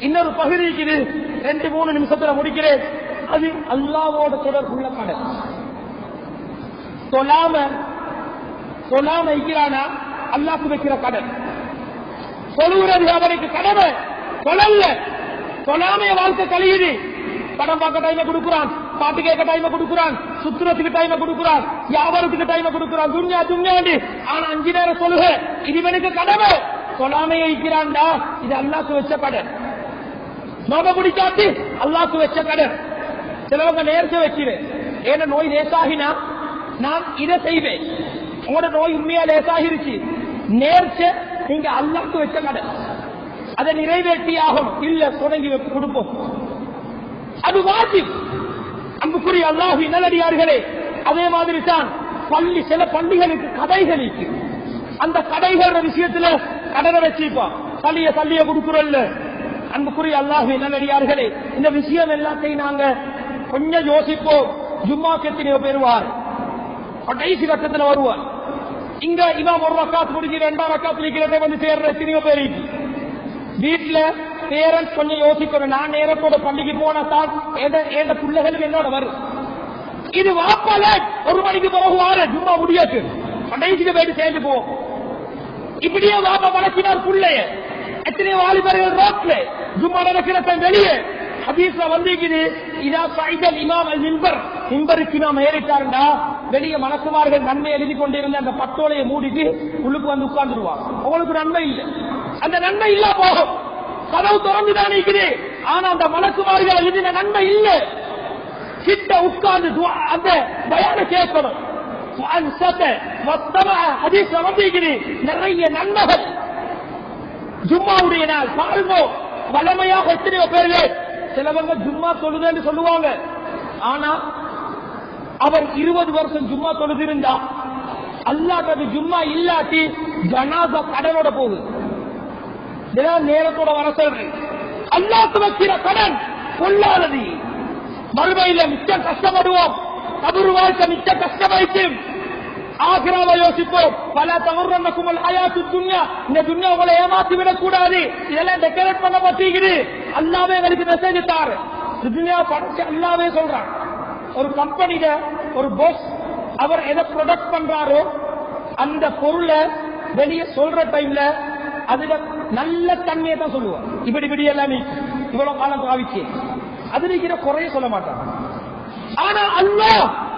இன்னொரு பகுதி இருக்குது. ரெண்டு மூணு நிமிஷத்துல முடிக்கிறேன். அது அல்லாவோட தொடர்புள்ள கடன் சொல்லாம சொல்லாம இருக்கிறானா? அல்லாக்கு வைக்கிற கடன் சொல்லுறது அவனுக்கு கடமை. சொல்லல சொல்லாமைய வாழ்க்கை கழியுது. படம் பார்க்க டைம் கொடுக்குறான். பாட்டு கேட்க டைம் கொடுக்குறான். சுத்துறதுக்கு டைம் கொடுக்குறான். வியாபாரத்துக்கு டைம் கொடுக்குறான். துன்யா துன்யாண்டி. ஆனா அஞ்சு நேரம் சொல்லுக. இது இவனுக்கு கடமை. சொல்லாமைய இருக்கிறான்டா. இது அல்லாக்கு வச்ச கடன் நோப பிடிக்காட்டி அல்லாக்கு வச்ச கடன் சிலவங்க நேர்ச்சி வச்சிரு ஏன்னா நோய் லேசாகினா நான் இதை செய்வேன் உங்களோட நோய் உண்மையா லேசாகிருச்சு நேர்ச்ச நீங்க அல்லாக்கு வச்ச கடன் அதை நிறைவேற்றி ஆகணும் இல்ல தொடங்கி கொடுப்போம் அது வாஜி அன்புக்குரிய அல்லாஹி நல்லடியார்களே அதே மாதிரி தான் பள்ளி சில பள்ளிகளுக்கு கடைகள் இருக்கு அந்த கடைகள் விஷயத்துல கடனை வச்சிருப்பான் சல்லிய சல்லிய கொடுக்குறோம்ல அன்புக்குரிய அல்லாஹி நல்லடியார்களே இந்த விஷயம் எல்லாத்தையும் நாங்க கொஞ்சம் யோசிப்போம். ஜும்மாக்கு எத்தனையோ பெறுவார். கடைசி கட்டத்தில் வருவார். இங்க இவன் ஒரு ரக்காத்து முடிஞ்சு ரெண்டாம் ரக்காத்து இருக்கிறதே வந்து சேர்ற எத்தனையோ பேர் வீட்டுல பேரண்ட்ஸ் கொஞ்சம் யோசிக்கணும். நான் நேரத்தோட பள்ளிக்கு போனா தான் எந்த பிள்ளைகளும் என்னோட வரும். இது வாப்பால ஒரு மணிக்கு பிறகு வார ஜும்மா முடியாது. கடைசிக்கு போயிட்டு சேர்ந்து போவோம். இப்படியே வாப்பா வளர்க்கினார் பிள்ளைய. எத்தனை வாலிபர்கள் ரோட்ல ஜும்மா நடக்கிறத வெளியே? ஹபீஸ்ல வந்திருக்குது இதா பைதல் இமாம் அல் மின்பர். மின்பருக்கு நாம் ஏறிட்டாருண்டா வெளியே மனசுமார்கள் நன்மை எழுதி கொண்டிருந்த அந்த பத்தோலையை மூடிட்டு உள்ளுக்கு வந்து உட்கார்ந்துருவாங்க. உங்களுக்கு நன்மை இல்லை. அந்த நன்மை இல்ல போகும். கதவு திறந்துதான் இருக்குது ஆனா அந்த மனசுமார்கள் எழுதின நன்மை இல்லை. கிட்ட உட்கார்ந்து அந்த பயான கேட்கணும். நிறைய நன்மைகள். ஜும்மாவுடைய நாள். பாருங்க வளமையாக எத்தனையோ பேர்கள் சிலவங்க ஜும்மா தொழுதுன்னு சொல்லுவாங்க. ஆனா அவர் இருபது வருஷம் ஜும்மா தொழுதிருந்தா அல்லாட்டது ஜும்மா இல்லாட்டி ஜனாத கடனோட போகுது. நேரத்தோட வர சொல்றேன். அல்லாத்து வைக்கிற கடன் பொல்லாதது. மறுமையில மிச்சம் கஷ்டப்படுவோம். கபரு வாழ்க்கை மிச்சம் கஷ்டமாயிட்டும் ஆகிராவை யோசிப்போம் பல தவறுக்கும் குமல் அயாத்து துன்யா இந்த துன்யா உங்களை ஏமாத்தி விடக் கூடாது இதெல்லாம் டெக்கரேட் பண்ண பத்திக்குது அல்லாவே எங்களுக்கு மெசேஜ் தாரு துன்யா படைச்சு அல்லாவே சொல்றான் ஒரு கம்பெனியில ஒரு பாஸ் அவர் எதை ப்ரொடக்ட் பண்றாரோ அந்த பொருளை வெளியே சொல்ற டைம்ல அதுல நல்ல தன்மையை தான் சொல்லுவார் இப்படி இப்படி எல்லாம் நீ இவ்வளவு காலம் காவிச்சு அது நீக்கிற குறைய சொல்ல மாட்டான் ஆனா அல்ல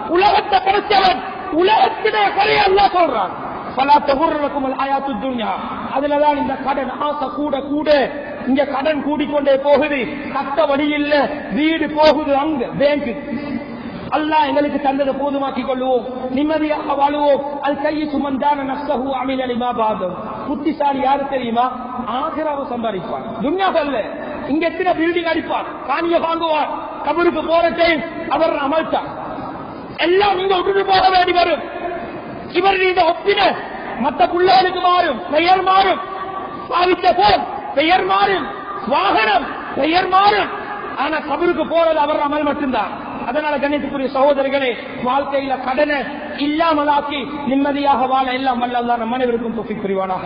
உலகத்தை படைச்சவன் உலகத்திலே குறைய சொல்றாங்க. சொல்றான் பல தகுரக்கும் ஆயாத்து துன்யா அதுலதான் இந்த கடன் ஆசை கூட கூட. இங்க கடன் கூடிக்கொண்டே போகுது. கட்ட வழி இல்ல. வீடு போகுது அங்க பேங்க் அல்லாஹ் எங்களுக்கு தந்தது போதுமாக்கி கொள்வோம் நிம்மதியாக வாழுவோம். அது கையை சுமந்தான நஷ்டகு அமிலலிமா பாதம் புத்திசாலி யாரு தெரியுமா? ஆகிராவை சம்பாதிப்பான். சொல்ல இங்க எத்தனை பில்டிங் அடிப்பார் காணிய வாங்குவார் கபருக்கு போற டைம் அவர் அமல்தான். எல்லாம் நீங்க விட்டுட்டு போக வேண்டி வரும் இவர் இந்த ஒப்பின மத்த பிள்ளைகளுக்கு மாறும் பெயர் மாறும் பாவித்த போன் பெயர் மாறும் வாகனம் பெயர் மாறும் ஆனா கபருக்கு போறது அவர் அமல் மட்டும்தான் அதனால கணித்துக்குரிய சகோதரர்களே வாழ்க்கையில கடனை இல்லாமலாக்கி நிம்மதியாக வாழ எல்லாம் வல்ல அல்லாஹ் நம் அனைவருக்கும் தொஃபிக் புரிவானாக